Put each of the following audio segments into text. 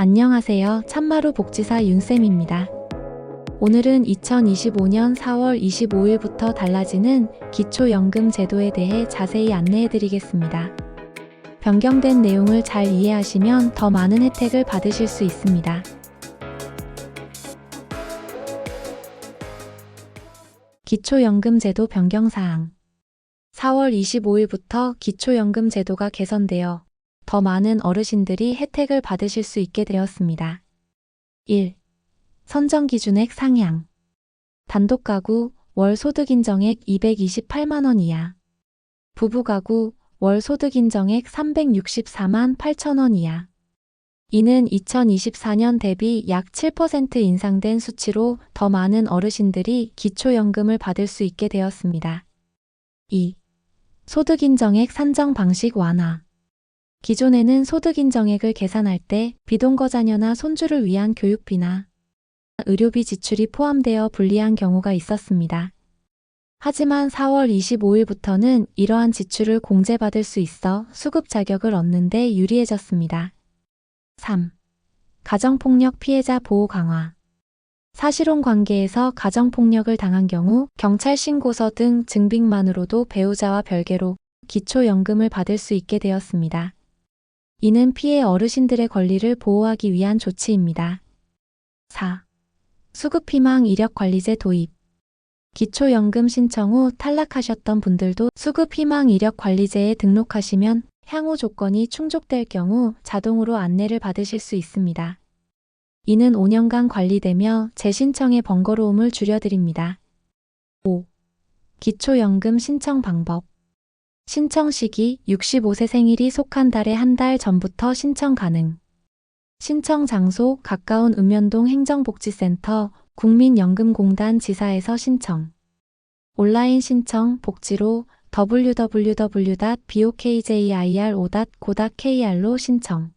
안녕하세요. 참마루 복지사 윤쌤입니다. 오늘은 2025년 4월 25일부터 달라지는 기초연금 제도에 대해 자세히 안내해 드리겠습니다. 변경된 내용을 잘 이해하시면 더 많은 혜택을 받으실 수 있습니다. 기초연금 제도 변경 사항 4월 25일부터 기초연금 제도가 개선되어 더 많은 어르신들이 혜택을 받으실 수 있게 되었습니다. 1. 선정 기준액 상향. 단독 가구 월 소득 인정액 228만 원 이하. 부부 가구 월 소득 인정액 364만 8천 원 이하. 이는 2024년 대비 약 7% 인상된 수치로 더 많은 어르신들이 기초연금을 받을 수 있게 되었습니다. 2. 소득 인정액 산정 방식 완화. 기존에는 소득 인정액을 계산할 때 비동거 자녀나 손주를 위한 교육비나 의료비 지출이 포함되어 불리한 경우가 있었습니다. 하지만 4월 25일부터는 이러한 지출을 공제받을 수 있어 수급 자격을 얻는 데 유리해졌습니다. 3. 가정폭력 피해자 보호 강화. 사실혼 관계에서 가정폭력을 당한 경우 경찰 신고서 등 증빙만으로도 배우자와 별개로 기초연금을 받을 수 있게 되었습니다. 이는 피해 어르신들의 권리를 보호하기 위한 조치입니다. 4. 수급희망 이력관리제 도입. 기초연금 신청 후 탈락하셨던 분들도 수급희망 이력관리제에 등록하시면 향후 조건이 충족될 경우 자동으로 안내를 받으실 수 있습니다. 이는 5년간 관리되며 재신청의 번거로움을 줄여드립니다. 5. 기초연금 신청 방법. 신청 시기 65세 생일이 속한 달의 한달 전부터 신청 가능. 신청 장소 가까운 읍면동 행정복지센터 국민연금공단 지사에서 신청. 온라인 신청 복지로 www.bokjir5.go.kr로 신청.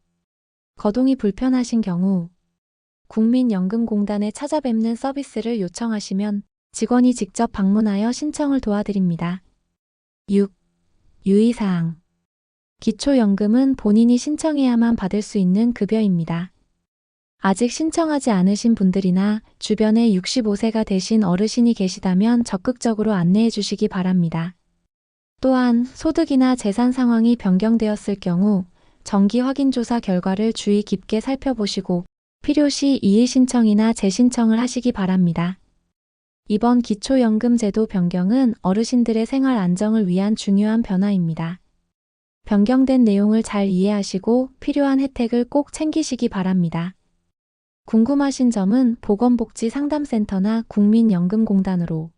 거동이 불편하신 경우 국민연금공단에 찾아뵙는 서비스를 요청하시면 직원이 직접 방문하여 신청을 도와드립니다. 6. 유의사항. 기초연금은 본인이 신청해야만 받을 수 있는 급여입니다. 아직 신청하지 않으신 분들이나 주변에 65세가 되신 어르신이 계시다면 적극적으로 안내해 주시기 바랍니다. 또한 소득이나 재산 상황이 변경되었을 경우 정기 확인 조사 결과를 주의 깊게 살펴보시고 필요시 이의 신청이나 재신청을 하시기 바랍니다. 이번 기초연금 제도 변경은 어르신들의 생활 안정을 위한 중요한 변화입니다. 변경된 내용을 잘 이해하시고 필요한 혜택을 꼭 챙기시기 바랍니다. 궁금하신 점은 보건복지 상담센터나 국민연금공단으로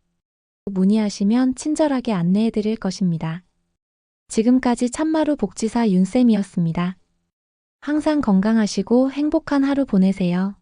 문의하시면 친절하게 안내해 드릴 것입니다. 지금까지 참마루 복지사 윤쌤이었습니다. 항상 건강하시고 행복한 하루 보내세요.